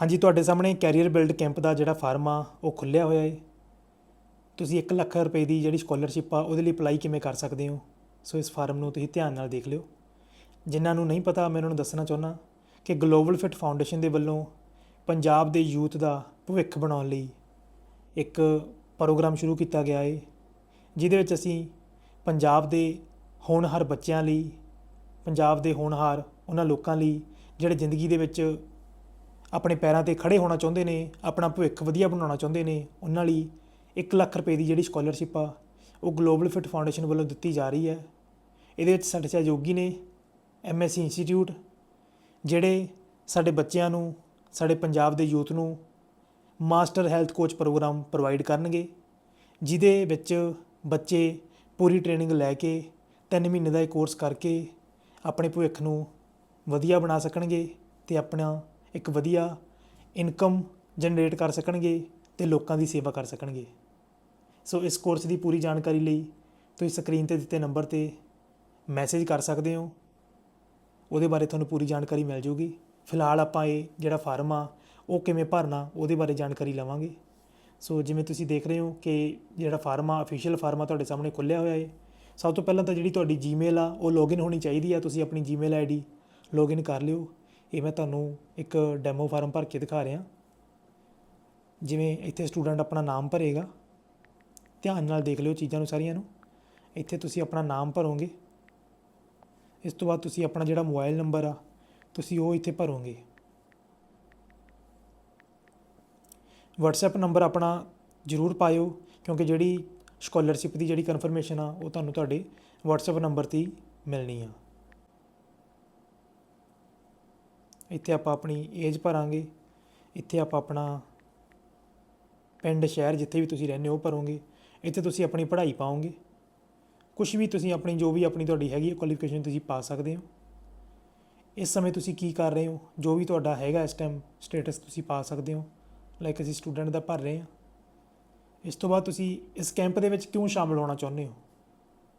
ਹਾਂਜੀ, ਤੁਹਾਡੇ ਸਾਹਮਣੇ ਕੈਰੀਅਰ ਬਿਲਡ ਕੈਂਪ ਦਾ ਜਿਹੜਾ ਫਾਰਮ ਆ, ਉਹ ਖੁੱਲਿਆ ਹੋਇਆ ਹੈ ਤੁਸੀਂ 1 ਲੱਖ ਰੁਪਏ ਦੀ ਜਿਹੜੀ ਸਕਾਲਰਸ਼ਿਪ ਆ, ਉਹਦੇ ਲਈ ਅਪਲਾਈ ਕਿਵੇਂ ਕਰ ਸਕਦੇ ਹੋ? ਸੋ ਇਸ ਫਾਰਮ ਨੂੰ ਤੁਸੀਂ ਧਿਆਨ ਨਾਲ ਦੇਖ ਲਿਓ। ਜਿਨ੍ਹਾਂ ਨੂੰ ਨਹੀਂ ਪਤਾ, ਮੈਂ ਉਹਨਾਂ ਨੂੰ ਦੱਸਣਾ ਚਾਹੁੰਦਾ ਕਿ ਗਲੋਬਲ ਫਿਟ ਫਾਊਂਡੇਸ਼ਨ ਦੇ ਵੱਲੋਂ ਪੰਜਾਬ ਦੇ ਯੂਥ ਦਾ ਭਵਿੱਖ ਬਣਾਉਣ ਲਈ ਇੱਕ ਪ੍ਰੋਗਰਾਮ ਸ਼ੁਰੂ ਕੀਤਾ ਗਿਆ ਹੈ ਜਿਹਦੇ ਵਿੱਚ ਅਸੀਂ ਪੰਜਾਬ ਦੇ ਹੋਣਹਾਰ ਬੱਚਿਆਂ ਲਈ, ਪੰਜਾਬ ਦੇ ਹੋਣਹਾਰ ਉਹਨਾਂ ਲੋਕਾਂ ਲਈ, ਜਿਹੜੇ ਜ਼ਿੰਦਗੀ ਦੇ ਵਿੱਚ ਆਪਣੇ ਪੈਰਾਂ ਤੇ ਖੜੇ ਹੋਣਾ ਚਾਹੁੰਦੇ ਨੇ, ਆਪਣਾ ਭਵਿੱਖ ਵਧੀਆ ਬਣਾਉਣਾ ਚਾਹੁੰਦੇ ਨੇ, ਉਹਨਾਂ ਲਈ 1 ਲੱਖ ਰੁਪਏ ਦੀ ਜਿਹੜੀ ਸਕਾਲਰਸ਼ਿਪ ਆ, ਉਹ ਗਲੋਬਲ ਫਿਟ ਫਾਊਂਡੇਸ਼ਨ ਵੱਲੋਂ ਦਿੱਤੀ ਜਾ ਰਹੀ ਹੈ। ਇਹਦੇ ਵਿੱਚ ਸਾਡੇ ਸਹਿਯੋਗੀ ਨੇ ਐਮਐਸਸੀ ਇੰਸਟੀਚਿਊਟ ਜਿਹੜੇ ਸਾਡੇ ਬੱਚਿਆਂ ਨੂੰ, ਸਾਡੇ ਪੰਜਾਬ ਦੇ ਯੂਥ ਨੂੰ master health coach program provide ਕਰਨਗੇ, ਜਿਹਦੇ ਵਿੱਚ ਬੱਚੇ ਪੂਰੀ ਟ੍ਰੇਨਿੰਗ ਲੈ ਕੇ 3 ਮਹੀਨੇ ਦਾ ਇਹ ਕੋਰਸ ਕਰਕੇ ਆਪਣੇ ਭਵਿੱਖ ਨੂੰ ਵਧੀਆ ਬਣਾ ਸਕਣਗੇ ਤੇ ਆਪਣਾ ਇੱਕ ਵਧੀਆ ਇਨਕਮ ਜਨਰੇਟ ਕਰ ਸਕਣਗੇ ਤੇ ਲੋਕਾਂ ਦੀ ਸੇਵਾ ਕਰ ਸਕਣਗੇ। ਸੋ ਇਸ ਕੋਰਸ ਦੀ ਪੂਰੀ ਜਾਣਕਾਰੀ ਲਈ ਤੁਸੀਂ ਸਕਰੀਨ ਤੇ ਦਿੱਤੇ ਨੰਬਰ ਤੇ ਮੈਸੇਜ ਕਰ ਸਕਦੇ ਹੋ। ਉਹਦੇ ਬਾਰੇ ਤੁਹਾਨੂੰ ਪੂਰੀ ਜਾਣਕਾਰੀ ਮਿਲ ਜੂਗੀ। ਫਿਲਹਾਲ ਆਪਾਂ ਇਹ ਜਿਹੜਾ ਫਾਰਮ ਆ, ਉਹ ਕਿਵੇਂ ਭਰਨਾ, ਉਹਦੇ ਬਾਰੇ ਜਾਣਕਾਰੀ ਲਵਾਂਗੇ। ਸੋ ਜਿਵੇਂ ਤੁਸੀਂ ਦੇਖ ਰਹੇ ਹੋ ਕਿ ਜਿਹੜਾ ਫਾਰਮ ਆ ਅਫੀਸ਼ੀਅਲ ਫਾਰਮ ਆ ਤੁਹਾਡੇ ਸਾਹਮਣੇ ਖੁੱਲਿਆ ਹੋਇਆ ਹੈ ਸਭ ਤੋਂ ਪਹਿਲਾਂ ਤਾਂ ਜਿਹੜੀ ਤੁਹਾਡੀ ਜੀਮੇਲ ਆ, ਉਹ ਲੌਗਇਨ ਹੋਣੀ ਚਾਹੀਦੀ ਆ। ਤੁਸੀਂ ਆਪਣੀ ਜੀਮੇਲ ਆਈਡੀ ਲੌਗਇਨ ਕਰ ਲਿਓ। ਇਹ ਮੈਂ ਤੁਹਾਨੂੰ ਇੱਕ ਡੈਮੋ ਫਾਰਮ ਭਰ ਕੇ ਦਿਖਾ ਰਿਹਾ। ਜਿਵੇਂ ਇੱਥੇ ਸਟੂਡੈਂਟ ਆਪਣਾ ਨਾਮ ਭਰੇਗਾ, ਧਿਆਨ ਨਾਲ ਦੇਖ ਲਿਓ ਚੀਜ਼ਾਂ ਨੂੰ ਸਾਰੀਆਂ ਨੂੰ। ਇੱਥੇ ਤੁਸੀਂ ਆਪਣਾ ਨਾਮ ਭਰੋਗੇ। ਇਸ ਤੋਂ ਬਾਅਦ ਤੁਸੀਂ ਆਪਣਾ ਜਿਹੜਾ ਮੋਬਾਈਲ ਨੰਬਰ ਆ, ਤੁਸੀਂ ਉਹ ਇੱਥੇ ਭਰੋਗੇ। WhatsApp ਨੰਬਰ ਆਪਣਾ ਜ਼ਰੂਰ ਪਾਇਓ, ਕਿਉਂਕਿ ਜਿਹੜੀ ਸਕਾਲਰਸ਼ਿਪ ਦੀ ਜਿਹੜੀ ਕਨਫਰਮੇਸ਼ਨ ਆ, ਉਹ ਤੁਹਾਨੂੰ ਤੁਹਾਡੇ WhatsApp ਨੰਬਰ ਤੇ ਹੀ ਮਿਲਣੀ ਆ। ਇੱਥੇ ਆਪਾਂ ਆਪਣੀ ਏਜ ਭਰਾਂਗੇ, ਇੱਥੇ ਆਪਾਂ ਆਪਣਾ ਪਿੰਡ, ਸ਼ਹਿਰ ਜਿੱਥੇ ਵੀ ਤੁਸੀਂ ਰਹਿੰਦੇ ਹੋ ਉਹ ਭਰੋਗੇ, ਇੱਥੇ ਤੁਸੀਂ ਆਪਣੀ ਪੜ੍ਹਾਈ ਪਾਓਗੇ। ਕੁਝ ਵੀ ਤੁਸੀਂ ਆਪਣੀ, ਜੋ ਵੀ ਆਪਣੀ ਤੁਹਾਡੀ ਹੈਗੀ ਹੈ ਕੁਆਲੀਫਿਕੇਸ਼ਨ ਤੁਸੀਂ ਪਾ ਸਕਦੇ ਹੋ। ਇਸ ਸਮੇਂ ਤੁਸੀਂ ਕੀ ਕਰ ਰਹੇ ਹੋ? ਜੋ ਵੀ ਤੁਹਾਡਾ ਹੈਗਾ ਇਸ ਟਾਈਮ ਸਟੇਟਸ ਤੁਸੀਂ ਪਾ ਸਕਦੇ ਹੋ। ਲਾਈਕ ਅਸੀਂ ਸਟੂਡੈਂਟ ਦਾ ਭਰ ਰਹੇ ਹਾਂ। ਇਸ ਤੋਂ ਬਾਅਦ ਤੁਸੀਂ ਇਸ ਕੈਂਪ ਦੇ ਵਿੱਚ ਕਿਉਂ ਸ਼ਾਮਲ ਹੋਣਾ ਚਾਹੁੰਦੇ ਹੋ?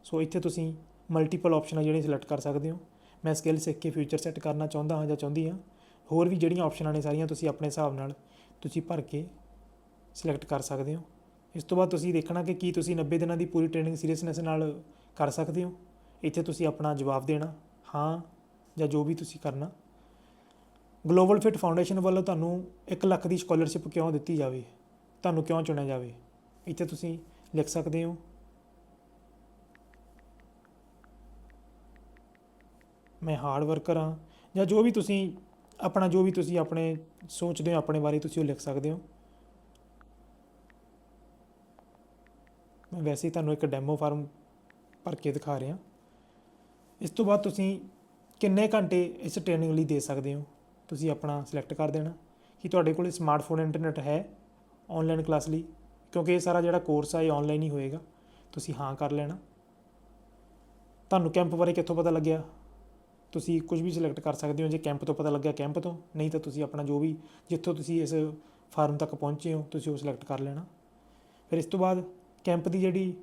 ਸੋ ਇੱਥੇ ਤੁਸੀਂ ਮਲਟੀਪਲ ਆਪਸ਼ਨਾਂ ਜਿਹੜੀਆਂ ਸਿਲੈਕਟ ਕਰ ਸਕਦੇ ਹੋ। ਮੈਂ ਸਕਿੱਲ ਸਿੱਖ ਕੇ ਫਿਊਚਰ ਸੈੱਟ ਕਰਨਾ ਚਾਹੁੰਦਾ ਹਾਂ ਜਾਂ ਚਾਹੁੰਦੀ ਹਾਂ, ਹੋਰ ਵੀ ਜਿਹੜੀਆਂ ਆਪਸ਼ਨਾਂ ਨੇ ਸਾਰੀਆਂ ਤੁਸੀਂ ਆਪਣੇ ਹਿਸਾਬ ਨਾਲ ਤੁਸੀਂ ਭਰ ਕੇ ਸਿਲੈਕਟ ਕਰ ਸਕਦੇ ਹੋ। ਇਸ ਤੋਂ ਬਾਅਦ ਤੁਸੀਂ ਦੇਖਣਾ ਕਿ ਕੀ ਤੁਸੀਂ 90 ਦਿਨਾਂ ਦੀ ਪੂਰੀ ਟ੍ਰੇਨਿੰਗ ਸੀਰੀਅਸਨੈਸ ਨਾਲ ਕਰ ਸਕਦੇ ਹੋ। ਇੱਥੇ ਤੁਸੀਂ ਆਪਣਾ ਜਵਾਬ ਦੇਣਾ, ਹਾਂ ਜਾਂ ਜੋ ਵੀ ਤੁਸੀਂ ਕਰਨਾ। ਗਲੋਬਲ ਫਿਟ ਫਾਊਂਡੇਸ਼ਨ ਵੱਲੋਂ ਤੁਹਾਨੂੰ 1 ਲੱਖ ਦੀ ਸਕਾਲਰਸ਼ਿਪ ਕਿਉਂ ਦਿੱਤੀ ਜਾਵੇ? ਤੁਹਾਨੂੰ ਕਿਉਂ ਚੁਣਿਆ ਜਾਵੇ? ਇੱਥੇ ਤੁਸੀਂ ਲਿਖ ਸਕਦੇ ਹੋ ਮੈਂ ਹਾਰਡ ਵਰਕਰ ਹਾਂ ਜਾਂ ਜੋ ਵੀ ਤੁਸੀਂ ਆਪਣਾ ਜੋ ਵੀ ਤੁਸੀਂ ਆਪਣੇ ਸੋਚਦੇ ਹੋ ਆਪਣੇ ਬਾਰੇ ਤੁਸੀਂ ਉਹ ਲਿਖ ਸਕਦੇ ਹੋ। ਮੈਂ ਵੈਸੇ ਹੀ ਤੁਹਾਨੂੰ ਇੱਕ ਡੈਮੋ ਫਾਰਮ ਭਰ ਕੇ ਦਿਖਾ ਰਿਹਾ। ਇਸ ਤੋਂ ਬਾਅਦ ਤੁਸੀਂ ਕਿੰਨੇ ਘੰਟੇ ਇਸ ਟ੍ਰੇਨਿੰਗ ਲਈ ਦੇ ਸਕਦੇ ਹੋ? ਤੁਸੀਂ ਆਪਣਾ ਸਿਲੈਕਟ ਕਰ ਦੇਣਾ। ਕਿ ਤੁਹਾਡੇ ਕੋਲ ਸਮਾਰਟਫੋਨ ਇੰਟਰਨੈਟ ਹੈ ਆਨਲਾਈਨ ਕਲਾਸ ਲਈ? ਕਿਉਂਕਿ ਇਹ ਸਾਰਾ ਜਿਹੜਾ ਕੋਰਸ ਆ ਇਹ ਆਨਲਾਈਨ ਹੀ ਹੋਏਗਾ। ਤੁਸੀਂ ਹਾਂ ਕਰ ਲੈਣਾ। ਤੁਹਾਨੂੰ ਕੈਂਪ ਬਾਰੇ ਕਿੱਥੋਂ ਪਤਾ ਲੱਗਿਆ? ਤੁਸੀਂ ਕੁਝ ਵੀ ਸਿਲੈਕਟ ਕਰ ਸਕਦੇ ਹੋ ਜੇ ਕੈਂਪ ਤੋਂ ਪਤਾ ਲੱਗਿਆ ਕੈਂਪ ਤੋਂ, ਨਹੀਂ ਤਾਂ ਤੁਸੀਂ ਆਪਣਾ ਜੋ ਵੀ ਜਿੱਥੋਂ ਤੁਸੀਂ ਇਸ ਫਾਰਮ ਤੱਕ ਪਹੁੰਚੇ ਹੋ, ਤੁਸੀਂ ਉਹ ਸਿਲੈਕਟ ਕਰ ਲੈਣਾ। ਫਿਰ ਇਸ ਤੋਂ ਬਾਅਦ ਕੈਂਪ ਦੀ ਜਿਹੜੀ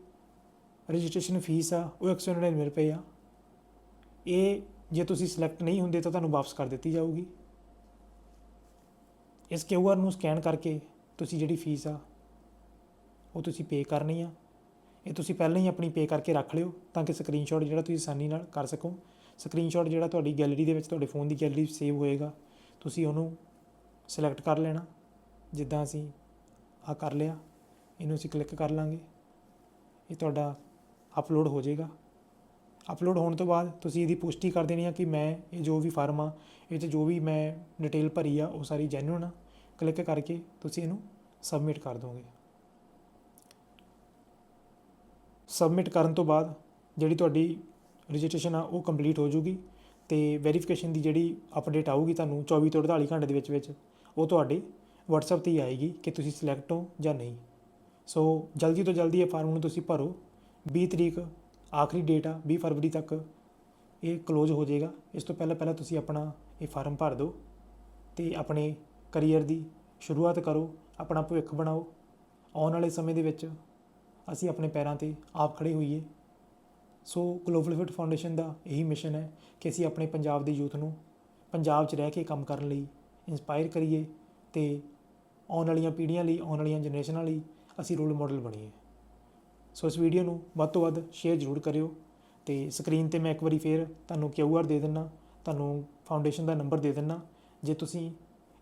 ਰਜਿਸਟ੍ਰੇਸ਼ਨ ਫੀਸ ਆ, ਉਹ 199 ਰੁਪਏ ਆ। ਇਹ ਜੇ ਤੁਸੀਂ ਸਿਲੈਕਟ ਨਹੀਂ ਹੁੰਦੇ ਤਾਂ ਤੁਹਾਨੂੰ ਵਾਪਸ ਕਰ ਦਿੱਤੀ ਜਾਊਗੀ। ਇਸ ਕਿਊਆਰ ਨੂੰ ਸਕੈਨ ਕਰਕੇ ਤੁਸੀਂ ਜਿਹੜੀ ਫੀਸ ਆ, ਉਹ ਤੁਸੀਂ ਪੇ ਕਰਨੀ ਆ। ਇਹ ਤੁਸੀਂ ਪਹਿਲਾਂ ਹੀ ਆਪਣੀ ਪੇ ਕਰਕੇ ਰੱਖ ਲਿਓ ਤਾਂ ਕਿ ਸਕਰੀਨਸ਼ਾਟ ਜਿਹੜਾ ਤੁਸੀਂ ਆਸਾਨੀ ਨਾਲ ਕਰ ਸਕੋ। ਸਕਰੀਨਸ਼ਾਟ ਜਿਹੜਾ ਤੁਹਾਡੀ ਗੈਲਰੀ ਦੇ ਵਿੱਚ ਤੁਹਾਡੇ ਫੋਨ ਦੀ ਗੈਲਰੀ ਸੇਵ ਹੋਏਗਾ, ਤੁਸੀਂ ਉਹਨੂੰ ਸਿਲੈਕਟ ਕਰ ਲੈਣਾ। ਜਿੱਦਾਂ ਅਸੀਂ ਆ ਕਰ ਲਿਆ, ਇਹਨੂੰ ਅਸੀਂ ਕਲਿੱਕ ਕਰ ਲਾਂਗੇ, ਇਹ ਤੁਹਾਡਾ ਅਪਲੋਡ ਹੋ ਜਾਏਗਾ। ਅਪਲੋਡ ਹੋਣ ਤੋਂ ਬਾਅਦ ਤੁਸੀਂ ਇਹਦੀ ਪੁਸ਼ਟੀ ਕਰ ਦੇਣੀ ਆ ਕਿ ਮੈਂ ਇਹ ਜੋ ਵੀ ਫਾਰਮ ਆ, ਇਹ 'ਚ ਜੋ ਵੀ ਮੈਂ ਡਿਟੇਲ ਭਰੀ ਆ, ਉਹ ਸਾਰੀ ਜੈਨੂਇਨ ਆ। ਕਲਿੱਕ ਕਰਕੇ ਤੁਸੀਂ ਇਹਨੂੰ ਸਬਮਿਟ ਕਰ ਦੋਗੇ। ਸਬਮਿਟ ਕਰਨ ਤੋਂ ਬਾਅਦ ਜਿਹੜੀ ਤੁਹਾਡੀ ਰਜਿਸਟ੍ਰੇਸ਼ਨ ਆ, ਉਹ ਕੰਪਲੀਟ ਹੋ ਜੂਗੀ ਤੇ ਵੈਰੀਫਿਕੇਸ਼ਨ ਦੀ ਜਿਹੜੀ ਅਪਡੇਟ ਆਊਗੀ ਤੁਹਾਨੂੰ 24 ਤੋਂ 48 ਘੰਟੇ ਦੇ ਵਿੱਚ ਵਿੱਚ, ਉਹ ਤੁਹਾਡੇ WhatsApp ਤੇ ਹੀ ਆਏਗੀ ਕਿ ਤੁਸੀਂ ਸਿਲੈਕਟ ਹੋ ਜਾਂ ਨਹੀਂ। ਸੋ ਜਲਦੀ ਤੋਂ ਜਲਦੀ ਇਹ ਫਾਰਮ ਨੂੰ ਤੁਸੀਂ ਭਰੋ। 20 ਤਰੀਕ, ਆਖਰੀ ਡੇਟ ਆ 20 ਫਰਵਰੀ ਤੱਕ ਇਹ ਕਲੋਜ਼ ਹੋ ਜਾਏਗਾ। ਇਸ ਤੋਂ ਪਹਿਲਾਂ ਪਹਿਲਾਂ ਤੁਸੀਂ ਆਪਣਾ ਇਹ ਫਾਰਮ ਭਰ ਦਿਓ ਤੇ ਆਪਣੇ ਕੈਰੀਅਰ ਦੀ ਸ਼ੁਰੂਆਤ ਕਰੋ, ਆਪਣਾ ਭਵਿੱਖ ਬਣਾਓ। ਆਉਣ ਵਾਲੇ ਸਮੇਂ ਦੇ ਵਿੱਚ ਅਸੀਂ ਆਪਣੇ ਪੈਰਾਂ ਤੇ ਆਪ ਖੜੇ ਹੋਈਏ। ਸੋ ਗਲੋਬਲ ਫਿਟ ਫਾਊਂਡੇਸ਼ਨ ਦਾ ਇਹੀ ਮਿਸ਼ਨ ਹੈ ਕਿ ਅਸੀਂ ਆਪਣੇ ਪੰਜਾਬ ਦੇ ਯੂਥ ਨੂੰ ਪੰਜਾਬ 'ਚ ਰਹਿ ਕੇ ਕੰਮ ਕਰਨ ਲਈ ਇਨਸਪਾਇਰ ਕਰੀਏ ਤੇ ਆਉਣ ਵਾਲੀਆਂ ਪੀੜ੍ਹੀਆਂ ਲਈ, ਆਉਣ ਵਾਲੀਆਂ ਜਨਰੇਸ਼ਨਾਂ ਲਈ ਅਸੀਂ ਰੋਲ ਮਾਡਲ ਬਣੀਏ। ਸੋ ਇਸ ਵੀਡੀਓ ਨੂੰ ਵੱਧ ਤੋਂ ਵੱਧ ਸ਼ੇਅਰ ਜ਼ਰੂਰ ਕਰਿਓ ਤੇ ਸਕਰੀਨ ਤੇ ਮੈਂ ਇੱਕ ਵਾਰੀ ਫੇਰ ਤੁਹਾਨੂੰ QR ਦੇ ਦਿੰਨਾ, ਤੁਹਾਨੂੰ ਫਾਊਂਡੇਸ਼ਨ ਦਾ ਨੰਬਰ ਦੇ ਦਿੰਨਾ। ਜੇ ਤੁਸੀਂ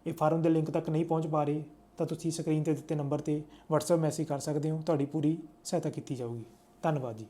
ਇਹ ਫਾਰਮ ਦੇ ਲਿੰਕ ਤੱਕ ਨਹੀਂ ਪਹੁੰਚ ਪਾ ਰਹੇ, ਤਾਂ ਤੁਸੀਂ ਸਕਰੀਨ ਤੇ ਦਿੱਤੇ ਨੰਬਰ ਤੇ WhatsApp ਮੈਸੇਜ ਕਰ ਸਕਦੇ ਹੋ, ਤੁਹਾਡੀ ਪੂਰੀ ਸਹਾਇਤਾ ਕੀਤੀ ਜਾਊਗੀ। ਧੰਨਵਾਦ ਜੀ।